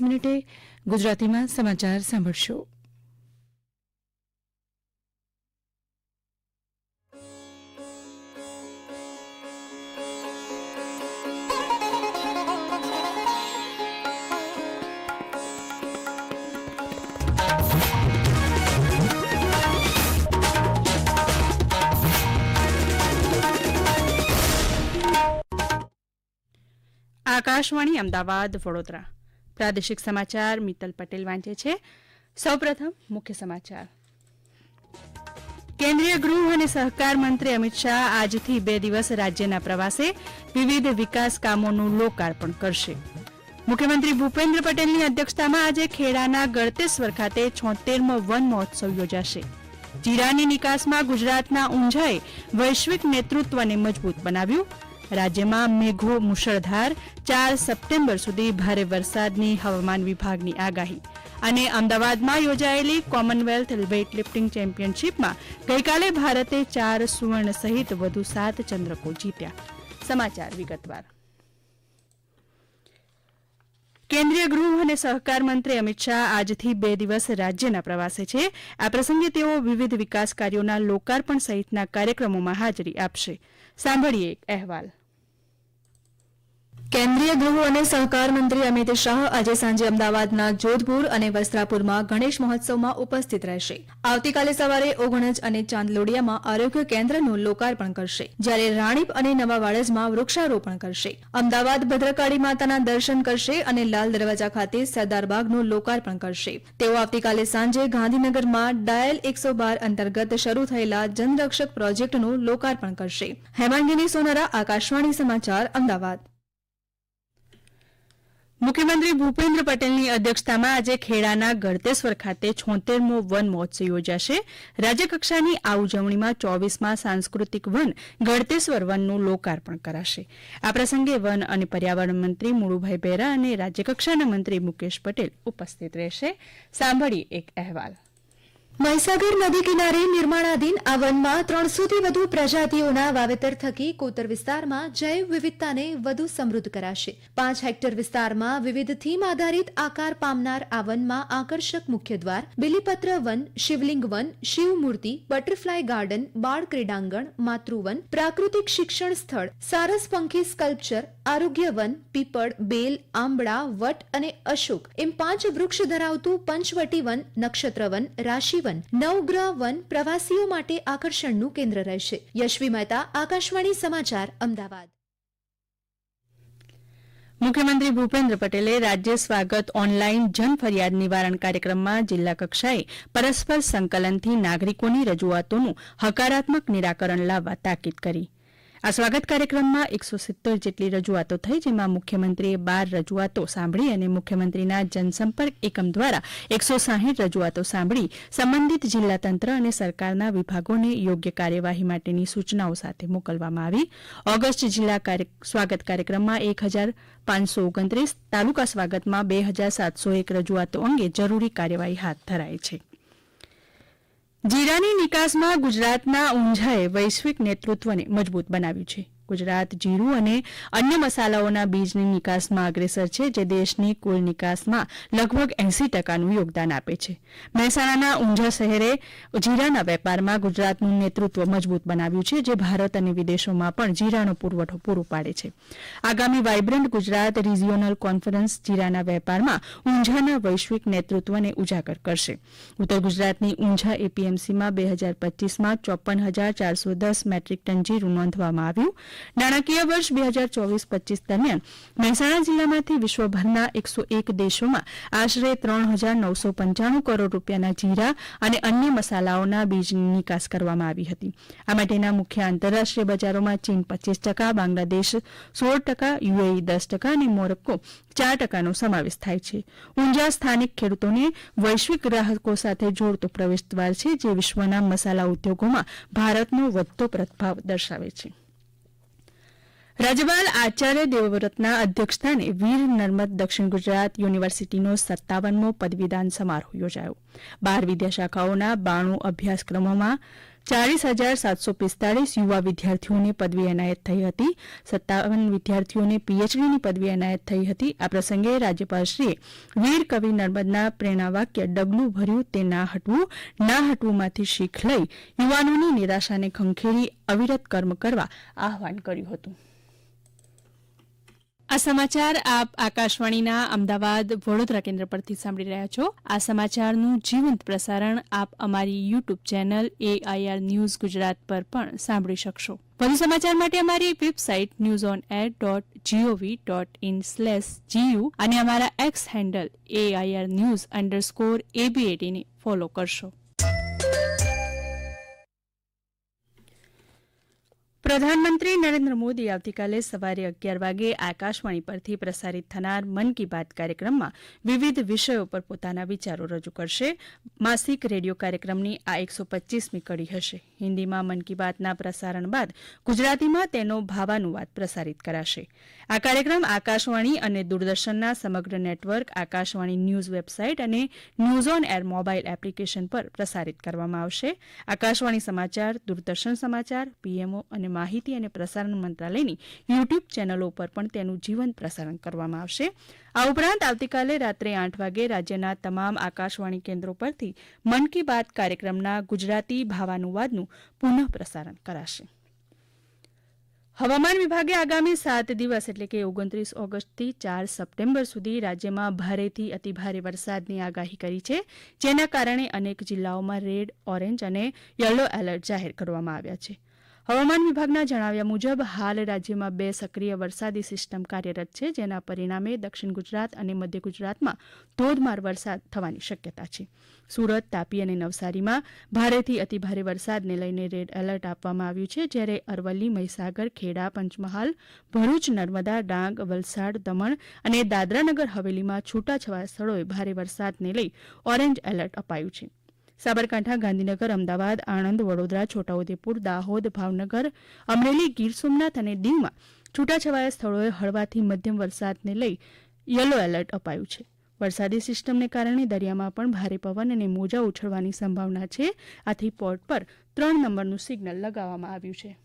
મિનિટે ગુજરાતીમાં સમાચાર સાંભળશો. આકાશવાણી અમદાવાદ વડોદરા. પ્રાદેશિક સમાચાર મિત્તલ પટેલ વાંચે છે. સૌપ્રથમ મુખ્ય સમાચાર. કેન્દ્રીય ગૃહ અને સહકાર મંત્રી અમિત શાહ આજથી બે દિવસ રાજ્યના પ્રવાસે વિવિધ વિકાસ કામોનું લોકાર્પણ કરશે. મુખ્યમંત્રી ભૂપેન્દ્ર પટેલની અધ્યક્ષતામાં આજે ખેડાના ગળતેશ્વર ખાતે છોતેરમો વન મહોત્સવ યોજાશે. જીરાની નિકાસમાં ગુજરાતના ઊંઝાએ વૈશ્વિક નેતૃત્વને મજબૂત બનાવ્યું. રાજ્યમાં મેઘો મુશળધાર. ચાર સપ્ટેમ્બર સુધી ભારે વરસાદની હવામાન વિભાગની આગાહી. અને અમદાવાદમાં યોજાયેલી કોમનવેલ્થ વેઇટલિફ્ટિંગ ચેમ્પિયનશીપમાં ગઈકાલે ભારતે ચાર સુવર્ણ સહિત વધુ સાત ચંદ્રકો જીત્યા. સમાચાર વિગતવાર. કેન્દ્રીય ગૃહ અને સહકાર મંત્રી અમિત શાહ આજથી બે દિવસ રાજ્યના પ્રવાસે છે. આ પ્રસંગે તેઓ વિવિધ વિકાસ કાર્યોના લોકાર્પણ સહિતના કાર્યક્રમોમાં હાજરી આપશે. સાંભળીએ એક અહેવાલ. કેન્દ્રીય ગૃહ અને સહકાર મંત્રી અમિત શાહ આજે સાંજે અમદાવાદના જોધપુર અને વસ્ત્રાપુરમાં ગણેશ મહોત્સવમાં ઉપસ્થિત રહેશે. આવતીકાલે સવારે ઓગણજ અને ચાંદલોડિયામાં આરોગ્ય કેન્દ્રનું લોકાર્પણ કરશે, જ્યારે રાણીપ અને નવા વાડજમાં વૃક્ષારોપણ કરશે. અમદાવાદ ભદ્રકાળી માતાના દર્શન કરશે અને લાલ દરવાજા ખાતે સરદારબાગનું લોકાર્પણ કરશે. તેઓ આવતીકાલે સાંજે ગાંધીનગરમાં ડાયલ એકસો બાર અંતર્ગત શરૂ થયેલા જનરક્ષક પ્રોજેક્ટનું લોકાર્પણ કરશે. હેમાંગીની સોનારા, આકાશવાણી સમાચાર, અમદાવાદ. મુખ્યમંત્રી ભૂપેન્દ્ર પટેલની અધ્યક્ષતામાં આજે ખેડાના ગળતેશ્વર ખાતે છોતેરમો વન મહોત્સવ યોજાશે. રાજ્યકક્ષાની આ ઉજવણીમાં ચોવીસમાં સાંસ્કૃતિક વન ગળતેશ્વર વનનું લોકાર્પણ કરાશે. આ પ્રસંગે વન અને પર્યાવરણ મંત્રી મુળુભાઈ બેરા અને રાજ્યકક્ષાના મંત્રી મુકેશ પટેલ ઉપસ્થિત રહેશે. સાંભળી એક અહેવાલ. મહીસાગર નદી કિનારે નિર્માણાધીન આ વનમાં ત્રણસોથી વધુ પ્રજાતિઓના વાવેતર થકી કોતર વિસ્તારમાં જૈવ વિવિધતાને વધુ સમૃદ્ધ કરાશે. પાંચ હેક્ટર વિસ્તારમાં વિવિધ થીમ આધારિત આકાર પામનાર આ વનમાં આકર્ષક મુખ્ય દ્વાર, બિલીપત્ર વન, શિવલિંગ વન, શિવમૂર્તિ, બટરફ્લાય ગાર્ડન, બાળ ક્રીડાંગણ, માતૃવન, પ્રાકૃતિક શિક્ષણ સ્થળ, સારસ પંખી સ્કલ્પચર, આરોગ્ય વન, પીપળ, બેલ, આંબળા, વટ અને અશોક. એમ પાંચ વૃક્ષ ધરાવતું પંચવટી વન, નક્ષત્ર વન, રાશિ વન નવગ્રહ વન પ્રવાસીઓ માટે આકર્ષણનું કેન્દ્ર રહેશે. યશવી મહેતા, આકાશવાણી સમાચાર, અમદાવાદ. મુખ્યમંત્રી ભૂપેન્દ્ર પટેલે રાજ્ય સ્વાગત ઓનલાઈન જન ફરિયાદ નિવારણ કાર્યક્રમમાં જિલ્લા કક્ષાએ પરસ્પર સંકલનથી નાગરિકોની રજૂઆતોનું હકારાત્મક નિરાકરણ લાવવા તાકીદ કરી. આ સ્વાગત કાર્યક્રમમાં એકસો સિત્તેર જેટલી રજૂઆતો થઈ, જેમાં મુખ્યમંત્રીએ બાર રજૂઆતો સાંભળી અને મુખ્યમંત્રીના જનસંપર્ક એકમ દ્વારા એકસો સાહીઠ રજૂઆતો સાંભળી, સંબંધિત જિલ્લા તંત્ર અને સરકારના વિભાગોને યોગ્ય કાર્યવાહી માટેની સૂચનાઓ સાથે મોકલવામાં આવી. ઓગસ્ટ જિલ્લા સ્વાગત કાર્યક્રમમાં એક હજાર પાંચસો ઓગણત્રીસ, તાલુકા સ્વાગતમાં બે હજાર સાતસો એક રજૂઆતો અંગે જરૂરી કાર્યવાહી હાથ ધરાઈ છે. જીરાની નિકાસમાં ગુજરાતના ઊંઝાએ વૈશ્વિક નેતૃત્વને મજબૂત બનાવ્યું છે. ગુજરાત જીરું અને અન્ય મસાલાઓના બીજની નિકાસમાં અગ્રેસર છે, જે દેશની કુલ નિકાસમાં લગભગ એંસી ટકાનું યોગદાન આપે છે. મહેસાણાના ઊંઝા શહેરે જીરાના વેપારમાં ગુજરાતનું નેતૃત્વ મજબૂત બનાવ્યું છે, જે ભારત અને વિદેશોમાં પણ જીરાનો પુરવઠો પૂરો પાડે છે. આગામી વાયબ્રન્ટ ગુજરાત રિજિયોનલ કોન્ફરન્સ જીરાના વેપારમાં ઊંઝાના વૈશ્વિક નેતૃત્વને ઉજાગર કરશે. ઉત્તર ગુજરાતની ઊંઝા એપીએમસીમાં બે હજાર પચીસમાં ચોપન હજાર ચારસો દસ મેટ્રિક ટન જીરું નોંધવામાં આવ્યું. નાણાકીય વર્ષ બે હજાર ચોવીસ પચીસ દરમિયાન મહેસાણા જિલ્લામાંથી વિશ્વભરના એકસો એક દેશોમાં આશરે ત્રણ હજાર નવસો પંચાણું કરોડ રૂપિયાના જીરા અને અન્ય મસાલાઓના બીજની નિકાસ કરવામાં આવી હતી. આ માટેના મુખ્ય આંતરરાષ્ટ્રીય બજારોમાં ચીન પચીસ ટકા, બાંગ્લાદેશ સોળ ટકા, યુએઈ દસ ટકા અને મોરક્કો ચાર ટકાનો સમાવેશ થાય છે. ઊંઝા સ્થાનિક ખેડૂતોને વૈશ્વિક ગ્રાહકો સાથે જોડતો પ્રવેશદ્વાર છે જે વિશ્વના મસાલા ઉદ્યોગોમાં ભારતનો વધતો પ્રભાવ દર્શાવે છે. રાજ્યપાલ આચાર્ય દેવવ્રતના અધ્યક્ષસ્થાને વીર નર્મદ દક્ષિણ ગુજરાત યુનિવર્સિટીનો સત્તાવનમો પદવીદાન સમારોહ યોજાયો. બાર વિદ્યાશાખાઓના બાણું અભ્યાસક્રમોમાં ચાલીસ હજાર સાતસો પિસ્તાળીસ યુવા વિદ્યાર્થીઓને પદવી એનાયત થઈ હતી. સત્તાવન વિદ્યાર્થીઓને પીએચડીની પદવી એનાયત થઈ હતી. આ પ્રસંગે રાજ્યપાલશ્રીએ વીર કવિ નર્મદના પ્રેરણાવાક્ય ડગલું ભર્યું તે ના હટવું, ના હટવુંમાંથી શીખ લઈ યુવાનોની નિરાશાને ખંખેરી અવિરત કર્મ કરવા આહવાન કર્યું હતું. આ સમાચાર આપ આકાશવાણીના અમદાવાદ વડોદરા કેન્દ્ર પરથી સાંભળી રહ્યા છો. આ સમાચારનું જીવંત પ્રસારણ આપ અમારી YouTube channel A I R news Gujarat પર પણ સાંભળી શકશો. વધુ સમાચાર માટે અમારી website news on air dot G O V dot in slash G U અને અમારા X handle A I R news underscore એબીએટીને follow કરશો. પ્રધાનમંત્રી નરેન્દ્ર મોદી આવતીકાલે સવારે અગિયાર વાગે આકાશવાણી પરથી પ્રસારિત થનાર મન કી બાત કાર્યક્રમમાં વિવિધ વિષયો પર પોતાના વિચારો રજૂ કરશે. માસિક રેડિયો કાર્યક્રમની આ એકસો પચ્ચીસમી કડી હશે. હિન્દીમાં મન કી બાતના પ્રસારણ બાદ ગુજરાતીમાં તેનો ભાવાનુવાદ પ્રસારિત કરાશે. આ કાર્યક્રમ આકાશવાણી અને દૂરદર્શનના સમગ્ર નેટવર્ક, આકાશવાણી ન્યૂઝ વેબસાઇટ અને news on air mobile application પર પ્રસારિત કરવામાં આવશે. આકાશવાણી સમાચાર, દૂરદર્શન સમાચાર, પીએમઓ અને માહિતી અને પ્રસારણ મંત્રાલયની યુટ્યુબ ચેનલો પર પણ તેનું જીવંત પ્રસારણ કરવામાં આવશે. આ ઉપરાંત આવતીકાલે રાત્રે આઠ વાગે રાજ્યના તમામ આકાશવાણી કેન્દ્રો પરથી મન કી બાત કાર્યક્રમના ગુજરાતી ભાવાનુવાદનું પુનઃ પ્રસારણ કરાશે. હવામાન વિભાગે આગામી સાત દિવસ એટલે કે ઓગણત્રીસ ઓગસ્ટથી ચાર સપ્ટેમ્બર સુધી રાજ્યમાં ભારેથી અતિભારે વરસાદની આગાહી કરી છે, જેના કારણે અનેક જિલ્લાઓમાં રેડ, ઓરેન્જ અને યલો એલર્ટ જાહેર કરવામાં આવ્યા છે. હવામાન વિભાગના જણાવ્યા મુજબ, હાલ રાજ્યમાં બે સક્રિય વરસાદી સિસ્ટમ કાર્યરત છે, જેના પરિણામે દક્ષિણ ગુજરાત અને મધ્ય ગુજરાતમાં ધોધમાર વરસાદ થવાની શક્યતા છે. સુરત, તાપી અને નવસારીમાં ભારેથી અતિભારે વરસાદને લઈને રેડ એલર્ટ આપવામાં આવ્યું છે, જ્યારે અરવલ્લી, મહીસાગર, ખેડા, પંચમહાલ, ભરૂચ, નર્મદા, ડાંગ, વલસાડ, દમણ અને દાદરાનગર હવેલીમાં છૂટાછવાયા સ્થળોએ ભારે વરસાદને લઈ ઓરેન્જ એલર્ટ અપાયું છે. સાબરકાંઠા, ગાંધીનગર, અમદાવાદ, આણંદ, વડોદરા, છોટાઉદેપુર, દાહોદ, ભાવનગર, અમરેલી, ગીર સોમનાથ અને દીવમાં છૂટાછવાયા સ્થળોએ હળવાથી મધ્યમ વરસાદને લઈ યલો એલર્ટ અપાયું છે. વરસાદી સિસ્ટમને કારણે દરિયામાં પણ ભારે પવન અને મોજા ઉછળવાની સંભાવના છે. આથી પોર્ટ પર ત્રણ નંબરનું સિગ્નલ લગાવવામાં આવ્યું છે.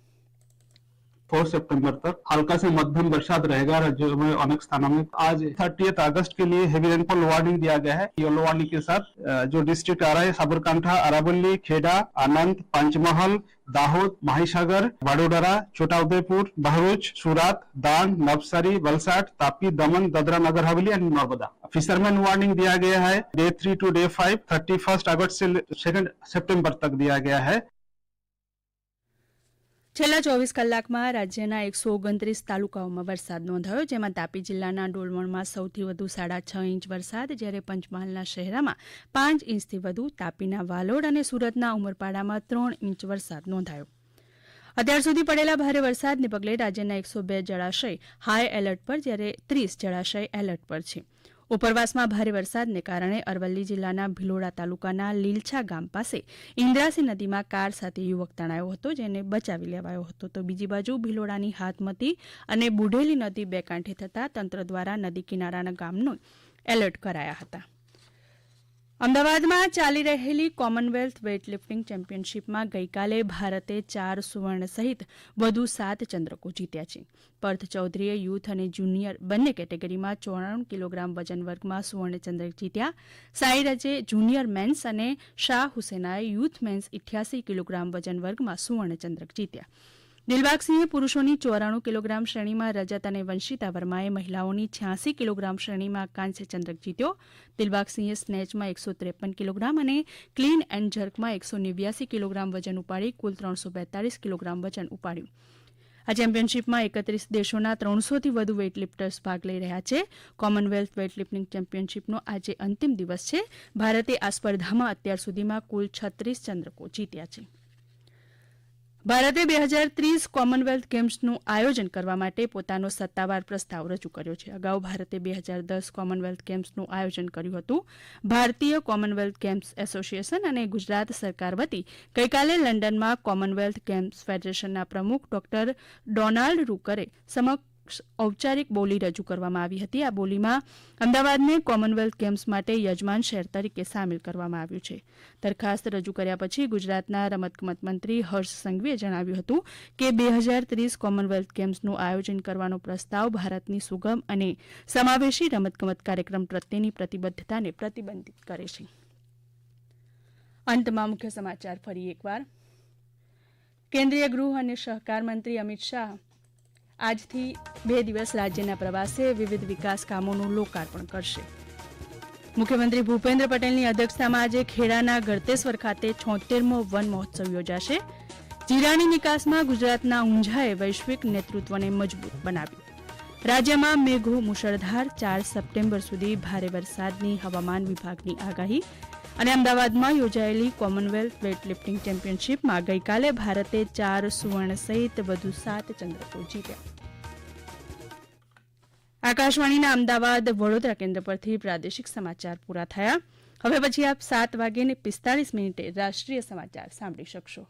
फोर सितंबर तक। हल्का से मध्यम बरसात रहेगा राज्यों में, अनेक स्थानों में। आज थर्टी अगस्त के लिए हेवी रेनफॉल वार्निंग दिया गया है। येलो वार्निंग के साथ जो डिस्ट्रिक्ट आ रहा है, साबरकांठा, अरावली, खेड़ा, आनंद, पंचमहल, दाहोद माहिसागर वडोदरा छोटा उदयपुर भरूच, सूरत दान नवसारी, वलसाड, तापी, दमन, Dadra, Nagar Haveli and Narmada. Fisherman warning दिया गया है। Day three to day five thirty first अगस्त से सेकंड सितंबर तक दिया गया है। છેલ્લા ચોવીસ કલાકમાં રાજ્યના એકસો ઓગણત્રીસ તાલુકાઓમાં વરસાદ નોંધાયો, જેમાં તાપી જિલ્લાના ડોલવણમાં સૌથી વધુ સાડા છ ઇંચ વરસાદ, જ્યારે પંચમહાલના શહેરામાં પાંચ ઇંચથી વધુ તાપીના વાલોડ અને સુરતના ઉમરપાડામાં ત્રણ ઇંચ વરસાદ નોંધાયો. અત્યાર સુધી પડેલા ભારે વરસાદને પગલે રાજ્યના એકસો બે જળાશય હાઈ એલર્ટ પર, જ્યારે ત્રીસ જળાશય એલર્ટ પર છે. ઉપરવાસમાં ભારે વરસાદને કારણે અરવલ્લી જિલ્લાના ભિલોડા તાલુકાના લીલછા ગામ પાસે ઇન્દ્રાસી નદીમાં કાર સાથે યુવક તણાયો હતો, જેને બચાવી લેવાયો હતો. તો બીજી બાજુ ભિલોડાની હાથમતી અને બુઢેલી નદી બે કાંઠે થતાં તંત્ર દ્વારા નદી કિનારાના ગામનો એલર્ટ કરાયા હતા. અમદાવાદમાં ચાલી રહેલી કોમનવેલ્થ વેઇટલિફ્ટિંગ ચેમ્પિયનશિપમાં ગઈકાલે ભારતે ચાર સુવર્ણ સહિત વધુ સાત ચંદ્રકો જીત્યા છે. પર્થ ચૌધરીએ યુથ અને જુનિયર બંને કેટેગરીમાં ચોરાણું કિલોગ્રામ વજન વર્ગમાં સુવર્ણ ચંદ્રક જીત્યા. સાઈરાજે જુનિયર મેન્સ અને શાહ હુસેનાએ યુથ મેન્સ ઇઠ્યાસી કિલોગ્રામ વજન વર્ગમાં સુવર્ણ ચંદ્રક જીત્યા. દિલબાગસિંહે પુરૂષોની ચોરાણું કિલોગ્રામ શ્રેણીમાં રજત અને વંશિતા વર્માએ મહિલાઓની છ્યાસી કિલોગ્રામ શ્રેણીમાં કાંસ્ય ચંદ્રક જીત્યો. દિલબાગસિંહે સ્નેચમાં એકસો ત્રેપન કિલોગ્રામ અને ક્લીન એન્ડ જર્કમાં એકસો નેવ્યાસી કિલોગ્રામ વજન ઉપાડી, કુલ ત્રણસો બેતાલીસ કિલોગ્રામ વજન ઉપાડ્યું. આ ચેમ્પિયનશિપમાં એકત્રીસ દેશોના ત્રણસોથી વધુ વેઇટલિફ્ટર્સ ભાગ લઈ રહ્યા છે. કોમનવેલ્થ વેઇટલિફ્ટિંગ ચેમ્પિયનશિપનો આજે અંતિમ દિવસ છે. ભારતે આ સ્પર્ધામાં અત્યાર સુધીમાં કુલ છત્રીસ ચંદ્રકો જીત્યા છે. ભારતે બે હજાર ત્રીસ કોમનવેલ્થ ગેમ્સનું આયોજન કરવા માટે પોતાનો સત્તાવાર પ્રસ્તાવ રજૂ કર્યો છે. અગાઉ ભારતે બે હજાર દસ કોમનવેલ્થ ગેમ્સનું આયોજન કર્યું હતું. ભારતીય કોમનવેલ્થ ગેમ્સ એસોસિએશન અને ગુજરાત સરકાર વતી ગઈકાલે લંડનમાં કોમનવેલ્થ ગેમ્સ ફેડરેશનના પ્રમુખ ડોક્ટર ડોનાલ્ડ રૂકરે સમક્ષ ઔપચારિક બોલી રજૂ કરવામાં આવી હતી. આ બોલીમાં અમદાવાદને કોમનવેલ્થ ગેમ્સ માટે યજમાન શહેર તરીકે સામેલ કરવામાં આવ્યું છે. દરખાસ્ત રજૂ કર્યા પછી ગુજરાતના રમતગમત મંત્રી હર્ષ સંઘવીએ જણાવ્યું હતું કે બે હજાર ત્રીસ કોમનવેલ્થ ગેમ્સનું આયોજન કરવાનો પ્રસ્તાવ ભારતની સુગમ અને સમાવેશી રમતગમત કાર્યક્રમ પ્રત્યેની પ્રતિબદ્ધતાને પ્રતિબંધિત કરે છે. અંતમાં મુખ્ય સમાચાર ફરી એકવાર. કેન્દ્રીય ગૃહ અને સહકાર મંત્રી અમિત શાહ આજથી બે દિવસ રાજ્યના પ્રવાસે વિવિધ વિકાસ કામોનું લોકાર્પણ કરશે. મુખ્યમંત્રી ભૂપેન્દ્ર પટેલની અધ્યક્ષતામાં આજે ખેડાના ગળતેશ્વર ખાતે છોતેરમો વન મહોત્સવ યોજાશે. જીરાની નિકાસમાં ગુજરાતના ઊંઝાએ વૈશ્વિક નેતૃત્વને મજબૂત બનાવ્યું. રાજ્યમાં મેઘો મુશળધાર ચાર સપ્ટેમ્બર સુધી ભારે વરસાદની હવામાન વિભાગની આગાહી અને અમદાવાદમાં યોજાયેલી કોમનવેલ્થ વેઇટલિફ્ટિંગ ચેમ્પિયનશીપમાં ગઈકાલે ભારતે ચાર સુવર્ણ સહિત વધુ સાત ચંદ્રકો જીત્યા. આકાશવાણીના અમદાવાદ વડોદરા કેન્દ્ર પરથી પ્રાદેશિક સમાચાર પૂરા થયા. હવે પછી આપ સાત વાગ્યે પિસ્તાળીસ મિનિટે રાષ્ટ્રીય સમાચાર સાંભળી શકશો.